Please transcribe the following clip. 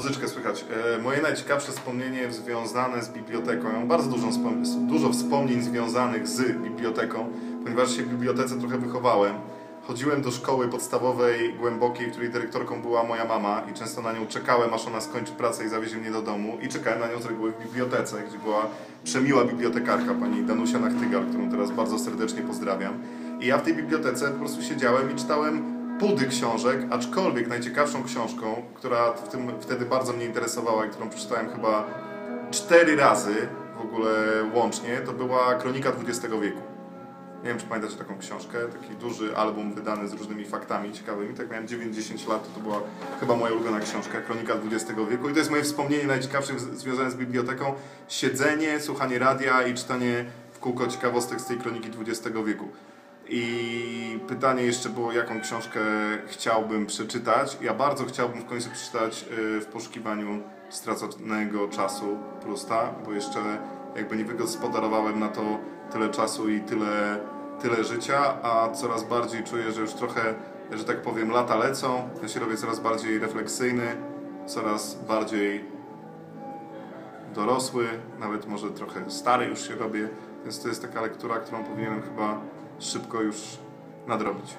Muzyczkę słychać. E, moje najciekawsze wspomnienie związane z biblioteką. Ja mam bardzo dużo, wspom- dużo wspomnień związanych z biblioteką, ponieważ się w bibliotece trochę wychowałem. Chodziłem do szkoły podstawowej głębokiej, której dyrektorką była moja mama i często na nią czekałem, aż ona skończy pracę i zawiezie mnie do domu. I czekałem na nią z reguły w bibliotece, gdzie była przemiła bibliotekarka, pani Danusia Nachtygal, którą teraz bardzo serdecznie pozdrawiam. I ja w tej bibliotece po prostu siedziałem i czytałem pudy książek, aczkolwiek najciekawszą książką, która w tym, wtedy bardzo mnie interesowała i którą przeczytałem chyba cztery razy w ogóle łącznie, to była Kronika XX wieku. Nie wiem, czy pamiętacie taką książkę, taki duży album wydany z różnymi faktami ciekawymi. Tak miałem 9-10 lat, to, to była chyba moja ulubiona książka, Kronika XX wieku. I to jest moje wspomnienie najciekawsze związane z biblioteką. Siedzenie, słuchanie radia i czytanie w kółko ciekawostek z tej Kroniki XX wieku. I pytanie jeszcze było, jaką książkę chciałbym przeczytać. Ja bardzo chciałbym w końcu przeczytać y, w poszukiwaniu straconego czasu Prusta, bo jeszcze jakby nie wygospodarowałem na to tyle czasu i tyle, tyle życia, a coraz bardziej czuję, że już trochę, że tak powiem, lata lecą. Ja się robię coraz bardziej refleksyjny, coraz bardziej dorosły, nawet może trochę stary już się robię, więc to jest taka lektura, którą powinienem chyba szybko już nadrobić.